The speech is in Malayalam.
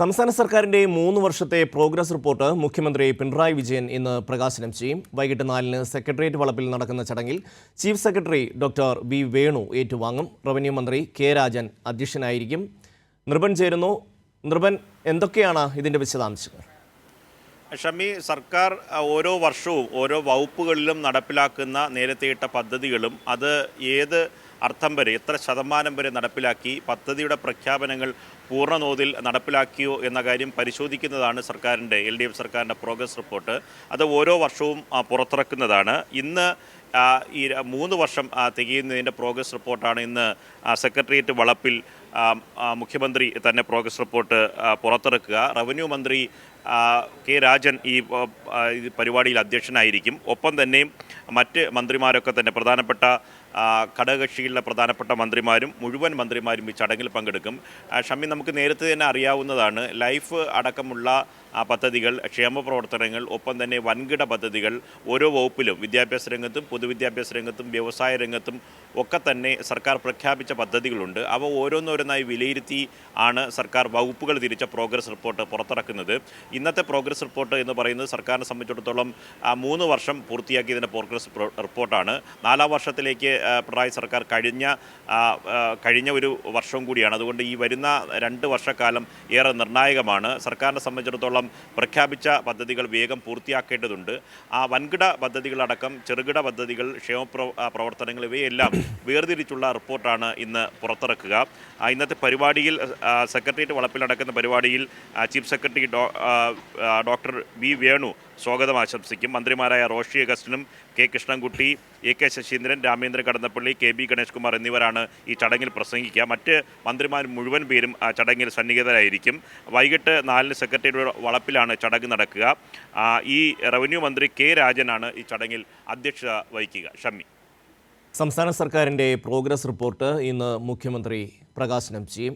സംസ്ഥാന സർക്കാരിന്റെ മൂന്ന് വർഷത്തെ പ്രോഗ്രസ് റിപ്പോർട്ട് മുഖ്യമന്ത്രി പിണറായി വിജയൻ ഇന്ന് പ്രകാശനം ചെയ്യും. വൈകിട്ട് നാലിന് സെക്രട്ടേറിയറ്റ് വളപ്പിൽ നടക്കുന്ന ചടങ്ങിൽ chief secretary doctor V Venu ഏറ്റുവാങ്ങും. റവന്യൂ മന്ത്രി കെ രാജൻ അധ്യക്ഷനായിരിക്കും. നൃപൻ ചേരുന്നു. നൃപൻ എന്തൊക്കെയാണ് ഇതിന്റെ വിശദാംശങ്ങൾ? ഷമി സർക്കാർ ഓരോ വർഷവും ഓരോ വകുപ്പുകളിലും നടപ്പിലാക്കുന്ന നേരത്തെയിട്ട പദ്ധതികളും അത് ഏത് അർത്ഥം വരെ എത്ര ശതമാനം വരെ നടപ്പിലാക്കി പദ്ധതിയുടെ പ്രഖ്യാപനങ്ങൾ പൂർണതോതിൽ നടപ്പിലാക്കിയോ എന്ന കാര്യം പരിശോധിക്കുന്നതാണ് സർക്കാരിന്റെ എൽ ഡി എഫ് സർക്കാരിന്റെ പ്രോഗ്രസ് റിപ്പോർട്ട്. അത് ഓരോ വർഷവും പുറത്തിറക്കുന്നതാണ്. ഇന്ന് ഈ മൂന്ന് വർഷം തികയുന്നതിന്റെ പ്രോഗ്രസ് റിപ്പോർട്ടാണ് ഇന്ന് സെക്രട്ടേറിയറ്റ് വളപ്പിൽ മുഖ്യമന്ത്രി തന്നെ പ്രോഗ്രസ് റിപ്പോർട്ട് പുറത്തിറക്കുക. റവന്യൂ മന്ത്രി കെ രാജൻ ഈ പരിപാടിയിൽ അധ്യക്ഷനായിരിക്കും. ഒപ്പം തന്നെ മറ്റ് മന്ത്രിമാരൊക്കെ തന്നെ പ്രധാനപ്പെട്ട ഘടകകക്ഷികളിലെ പ്രധാനപ്പെട്ട മന്ത്രിമാരും മുഴുവൻ മന്ത്രിമാരും ഈ ചടങ്ങിൽ പങ്കെടുക്കും. ഷമ്മി ഷമി നമുക്ക് നേരത്തെ തന്നെ അറിയാവുന്നതാണ് ലൈഫ് അടക്കമുള്ള പദ്ധതികൾ ക്ഷേമ പ്രവർത്തനങ്ങൾ ഒപ്പം തന്നെ വൻകിട പദ്ധതികൾ ഓരോ വകുപ്പിലും വിദ്യാഭ്യാസ രംഗത്തും പൊതുവിദ്യാഭ്യാസ രംഗത്തും വ്യവസായ രംഗത്തും ഒക്കെ തന്നെ സർക്കാർ പ്രഖ്യാപിച്ച പദ്ധതികളുണ്ട്. അവ ഓരോന്നോരോന്നായി വിലയിരുത്തി ആണ് സർക്കാർ വകുപ്പുകൾ തിരിച്ച പ്രോഗ്രസ് റിപ്പോർട്ട് പുറത്തിറക്കുന്നത്. ഇന്നത്തെ പ്രോഗ്രസ് റിപ്പോർട്ട് എന്ന് പറയുന്നത് സർക്കാരിനെ സംബന്ധിച്ചിടത്തോളം മൂന്ന് വർഷം പൂർത്തിയാക്കിയതിന്റെ പ്രോഗ്രസ് പ്രോ- റിപ്പോർട്ടാണ് നാലാം വർഷത്തിലേക്ക് പിണറായി സർക്കാർ കഴിഞ്ഞ കഴിഞ്ഞ ഒരു വർഷവും കൂടിയാണ്. അതുകൊണ്ട് ഈ വരുന്ന രണ്ട് വർഷക്കാലം ഏറെ നിർണായകമാണ്. സർക്കാരിനെ സംബന്ധിച്ചിടത്തോളം പ്രഖ്യാപിച്ച പദ്ധതികൾ വേഗം പൂർത്തിയാക്കേണ്ടതുണ്ട്. ആ വൻകിട പദ്ധതികളടക്കം ചെറുകിട പദ്ധതികൾ ക്ഷേമ പ്രവർത്തനങ്ങൾ ഇവയെല്ലാം വേർതിരിച്ചുള്ള റിപ്പോർട്ടാണ് ഇന്ന് പുറത്തിറക്കുക. ഇന്നത്തെ പരിപാടിയിൽ സെക്രട്ടേറിയറ്റ് വളപ്പിൽ നടക്കുന്ന പരിപാടിയിൽ chief secretary doctor V Venu സ്വാഗതം ആശംസിക്കും. മന്ത്രിമാരായ Roshy അഗസ്റ്റിനും K Krishnankutty A K Saseendran Ramendran Kadannappally K B Ganesh Kumar എന്നിവരാണ് ഈ ചടങ്ങിൽ പ്രസംഗിക്കുക. മറ്റ് മന്ത്രിമാർ മുഴുവൻ പേരും ആ ചടങ്ങിൽ സന്നിഹിതരായിരിക്കും. വൈകിട്ട് നാലിന് സെക്രട്ടറിയുടെ വളപ്പിലാണ് ചടങ്ങ് നടക്കുക. ഈ റവന്യൂ മന്ത്രി കെ രാജനാണ് ഈ ചടങ്ങിൽ അധ്യക്ഷത വഹിക്കുക. ഷമ്മി. സംസ്ഥാന സർക്കാരിന്റെ പ്രോഗ്രസ് റിപ്പോർട്ട് ഇന്ന് മുഖ്യമന്ത്രി പ്രകാശനം ചെയ്യും.